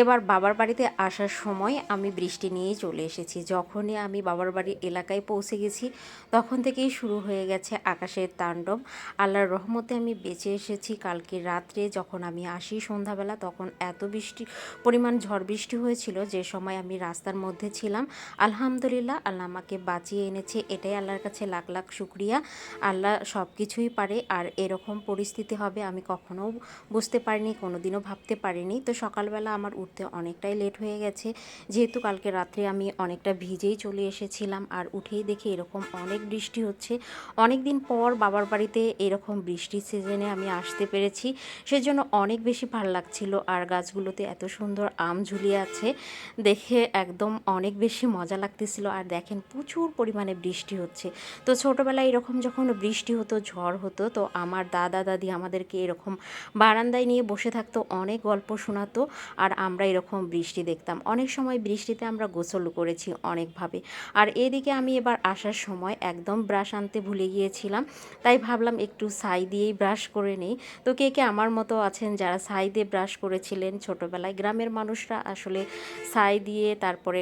এবার বাবার বাড়িতে আসার সময় আমি বৃষ্টি নিয়েই চলে এসেছি। যখনই আমি বাবার বাড়ির এলাকায় পৌঁছে গেছি, তখন থেকেই শুরু হয়ে গেছে আকাশের তাণ্ডব। আল্লাহর রহমতে আমি বেঁচে এসেছি। কালকে রাত্রে যখন আমি আসি সন্ধ্যাবেলা, তখন এত বৃষ্টি, পরিমাণ ঝড় বৃষ্টি হয়েছিল যে সময় আমি রাস্তার মধ্যে ছিলাম। আলহামদুলিল্লাহ, আল্লাহ আমাকে বাঁচিয়ে এনেছে। এটাই আল্লাহর কাছে লাখ লাখ শুক্রিয়া। আল্লাহ সব কিছুই পারে আর এরকম পরিস্থিতি হবে আমি কখনো বুঝতে পারিনি, কোনোদিনও ভাবতে পারিনি। তো সকালবেলা আমার উঠতে অনেকটাই লেট হয়ে গেছে। যেহেতু কালকে রাত্রে আমি অনেকটা ভিজেই চলে এসেছিলাম আর উঠেই দেখি এরকম অনেক বৃষ্টি হচ্ছে। অনেক দিন পর বাবার বাড়িতে এরকম বৃষ্টির সিজনে আমি আসতে পেরেছি। সেজন্য অনেক বেশি ভালো লাগছিল আর গাছগুলোতে এত সুন্দর আম ঝুলিয়ে আছে। দেখে একদম অনেক বেশি মজা লাগতেছিল আর দেখেন প্রচুর পরিমাণে বৃষ্টি হচ্ছে। তো ছোটোবেলায় এরকম যখন বৃষ্টি হতো, ঝড় হতো, তো আমার দাদা, দাদি আমাদেরকে এরকম বারান্দায় নিয়ে বসে থাকতো, অনেক গল্প শোনাতো আর আমরা এরকম বৃষ্টি দেখতাম। অনেক সময় বৃষ্টিতে আমরা গোসল করেছি অনেকভাবে। আর এদিকে আমি এবার আসার সময় একদম ব্রাশ আনতে ভুলে গিয়েছিলাম, তাই ভাবলাম একটু ছাই দিয়েই ব্রাশ করে নেই। তো কে কে আমার মতো আছেন যারা ছাই দিয়ে ব্রাশ করেছিলেন ছোটোবেলায়? গ্রামের মানুষরা আসলে ছাই দিয়ে তারপরে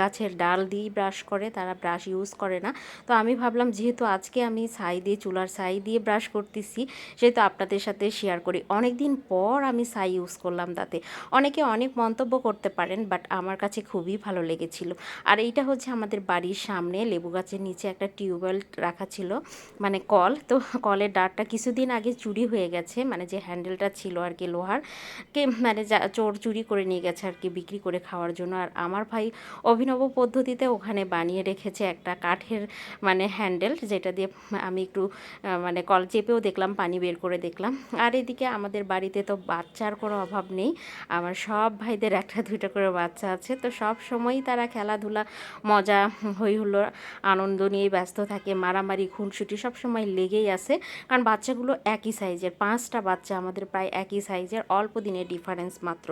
গাছের ডাল দিয়েই ব্রাশ করে, তারা ব্রাশ ইউজ করে না। তো আমি ভাবলাম যেহেতু আজকে আমি ছাই দিয়ে, চুলার ছাই দিয়ে ব্রাশ করতেছি, সেহেতু আপনাদের সাথে শেয়ার করি। অনেক দিন পর আমি ছাই ইউজ করলাম তাতে। অনেকে অনেক মন্তব্য করতে পারেন বাট আমার কাছে খুবই ভালো লেগেছিল। আর এইটা হচ্ছে আমাদের বাড়ির সামনে লেবু গাছের নিচে একটা টিউবওয়েল রাখা ছিল মানে কল। তো কলের ডাটটা কিছুদিন আগে চুরি হয়ে গেছে মানে যে হ্যান্ডেলটা ছিল আর কি লোহার, কে মানে চোর চুরি করে নিয়ে গেছে আর কি বিক্রি করে খাওয়ার জন্য। আর আমার ভাই অভিনব পদ্ধতিতে ওখানে বানিয়ে রেখেছে একটা কাঠের মানে হ্যান্ডেল, যেটা দিয়ে আমি একটু মানে কল চেপেও দেখলাম, পানি বের করে দেখলাম। আর এদিকে আমাদের বাড়িতে তো বাচ্চার কোনো অভাব নেই, আমার সব ভাইদের একটা দুইটা করে বাচ্চা আছে। তো সব সময়ই তারা খেলাধুলা, মজা হই হুল্লো আনন্দ নিয়ে ব্যস্ত থাকে, মারামারি, খুনসুটি সব সময় লেগেই আছে। কারণ বাচ্চাগুলো একই সাইজের পাঁচটা বাচ্চা আমাদের প্রায় একই সাইজের অল্প দিনের ডিফারেন্স মাত্র।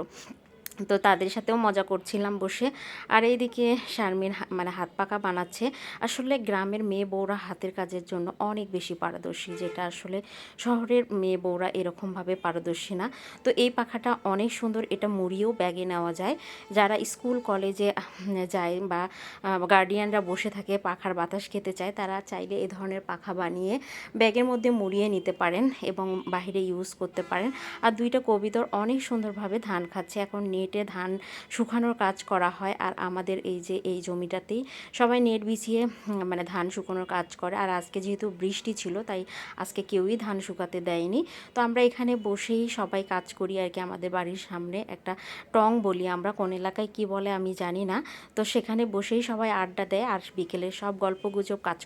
তো তাদের সাথেও মজা করছিলাম বসে। আর এইদিকে শারমিন মানে হাত পাকা বানাচ্ছে। আসলে গ্রামের মেয়ে বউরা হাতের কাজের জন্য অনেক বেশি পারদর্শী, যেটা আসলে শহরের মেয়ে বউরা এরকমভাবে পারদর্শী না। তো এই পাখাটা অনেক সুন্দর, এটা মুড়িয়েও ব্যাগে নেওয়া যায়। যারা স্কুল, কলেজে যায় বা গার্ডিয়ানরা বসে থাকে পাখার বাতাস খেতে চায়, তারা চাইলে এ ধরনের পাখা বানিয়ে ব্যাগের মধ্যে মুড়িয়ে নিতে পারেন এবং বাইরে ইউজ করতে পারেন। আর দুইটা কবিতর অনেক সুন্দরভাবে ধান খাচ্ছে। এখন নেটে ধান শুকানোর কাজ করা হয় আর আমাদের এই যে এই জমিটাতেই সবাই নেট বিছিয়ে মানে ধান শুকানোর কাজ করে। আর আজকে যেহেতু বৃষ্টি ছিল, তাই আজকে কেউই ধান শুকাতে দেয়নি। তো আমরা এখানে বসেই সবাই কাজ করি আর কি আমাদের বাড়ির সামনে একটা টং বলি আমরা। কোন এলাকায় কি বলে আমি জানি না। তো সেখানে বসেই সবাই আড্ডা দেয় আর বিকেলে সব গল্প গুজব কাজ